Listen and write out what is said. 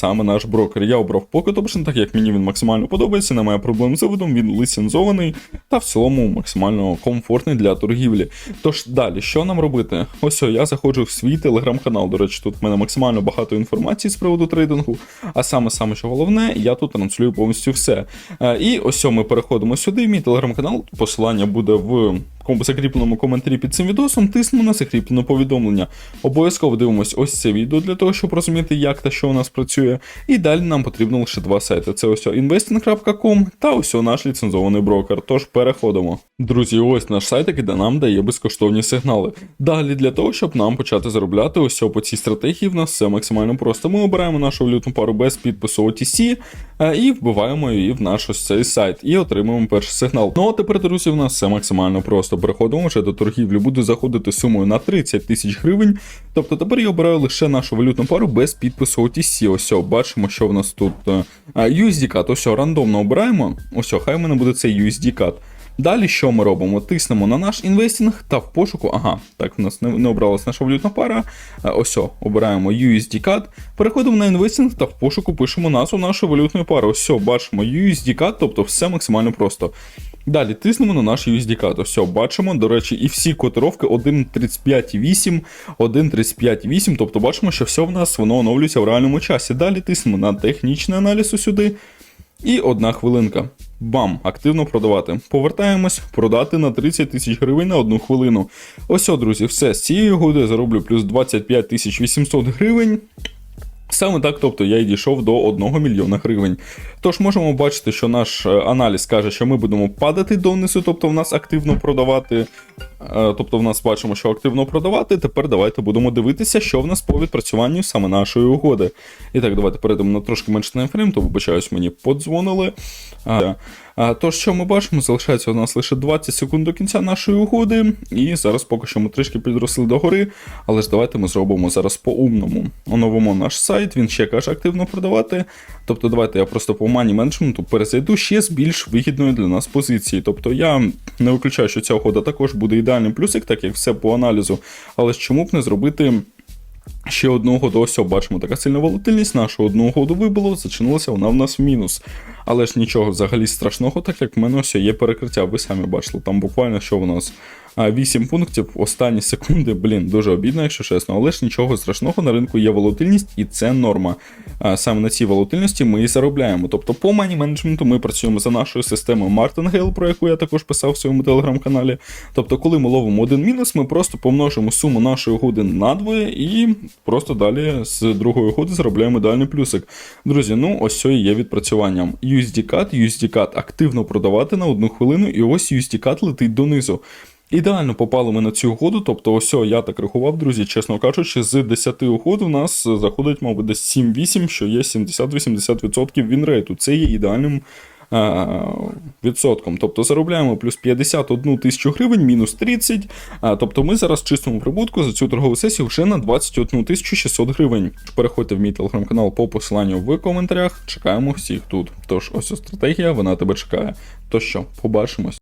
саме наш брокер. Я обрав Pocket Option, так як мені він максимально подобається, немає проблем з виводом, він ліцензований та в цілому максимально комфортний для торгівлі. Тож далі, що нам робити? Ось я заходжу в свій телеграм-канал. До речі, тут в мене максимально багато інформації з приводу трейдингу. А саме саме що головне, я тут транслюю повністю все. Е, І ось ми переходимо сюди. Мій телеграм-канал. Посилання буде в закріпленому коментарі під цим відосом. Тиснемо на закріплене повідомлення. Обов'язково дивимось ось це відео для того, щоб розуміти, як та що у нас працює. І далі нам потрібно лише два сайти: це ось investing.com та ось наш ліцензований брокер. Тож переходимо. Друзі, ось наш сайт, який нам дає безкоштовні сигнали. Далі для того, щоб нам почати заробляти ось по цій стратегії, в нас все максимально просто. Ми обираємо нашу валютну пару без підпису OTC е, і вбиваємо її в наш ось цей сайт і отримуємо перший сигнал. Ну а тепер, друзі, в нас все максимально просто. Переходимо вже до торгівлі. Буду заходити сумою на 30 тисяч гривень. Тобто тепер я обираю лише нашу валютну пару без підпису OTC. Ось бачимо, що в нас тут е, USD CAD. Ось рандомно обираємо. Ось хай в мене буде цей USD CAD. Далі що ми робимо? Тиснемо на наш інвестінг та в пошуку. Ага, так, в нас не, не обралась наша валютна пара. Е, Ось, обираємо USD CAD. Переходимо на інвестінг та в пошуку пишемо назву нашої валютної пари. Ось, бачимо USD CAD, тобто все максимально просто. Далі тиснемо на наш USD CAD. Ось, бачимо, до речі, і всі котировки 1.35.8, 1.35.8, тобто бачимо, що все в нас воно оновлюється в реальному часі. Далі тиснемо на технічний аналіз сюди. І одна хвилинка. Бам, активно продавати. Повертаємось, продати на 30 тисяч гривень на одну хвилину. Ось, друзі, все. З цієї угоди зароблю плюс 25 тисяч 800 гривень. Саме так, тобто я й дійшов до 1 мільйона гривень. Тож можемо бачити, що наш е, аналіз каже, що ми будемо падати донизу, тобто в нас активно продавати. Е, Тобто в нас бачимо, що активно продавати. Тепер давайте будемо дивитися, що в нас по відпрацюванню саме нашої угоди. І так, давайте перейдемо на трошки менше таймфрейм, то вибачаюсь, мені подзвонили. Тож, що ми бачимо, залишається у нас лише 20 секунд до кінця нашої угоди. І зараз поки що ми трішки підросли до гори, але ж давайте ми зробимо зараз по-умному. Оновимо наш сайт, він ще каже активно продавати. Тобто, давайте я просто по мані менеджменту перезайду ще з більш вигідної для нас позиції. Тобто я не виключаю, що ця угода також буде ідеальним плюсик, так як все по аналізу. Але ж чому б не зробити. Ще одну угоду, ось бачимо, така сильна волатильність. Нашу одну угоду вибило, зачинилася вона в нас в мінус. Але ж нічого взагалі страшного, так як в мене ось є перекриття. Ви самі бачили, там буквально що в нас 8 пунктів, останні секунди, блін, дуже обідно, якщо чесно, але ж нічого страшного, на ринку є волатильність, і це норма. Саме на цій волатильності ми і заробляємо. Тобто по мані менеджменту ми працюємо за нашою системою Martingale, про яку я також писав в своєму телеграм-каналі. Тобто, коли ми ловимо один мінус, ми просто помножимо суму нашої угоди на двоє і просто далі з другої угоди заробляємо ідеальний плюсик. Друзі, ну ось це і є відпрацюванням. USD-CAD, USD-CAD активно продавати на одну хвилину, і ось USD-CAD летить донизу. Ідеально попали ми на цю угоду, тобто ось я так рахував, друзі, чесно кажучи, з 10 угод у нас заходить, мабуть, десь 7-8, що є 70-80% вінрейту. Це є ідеальним відсотком. Тобто заробляємо плюс 51 тисячу гривень, мінус 30. Тобто ми зараз чистимо прибутку за цю торгову сесію вже на 21 тисячу 600 гривень. Переходьте в мій телеграм-канал по посиланню в коментарях. Чекаємо всіх тут. Тож ось стратегія, вона тебе чекає. То що, побачимось.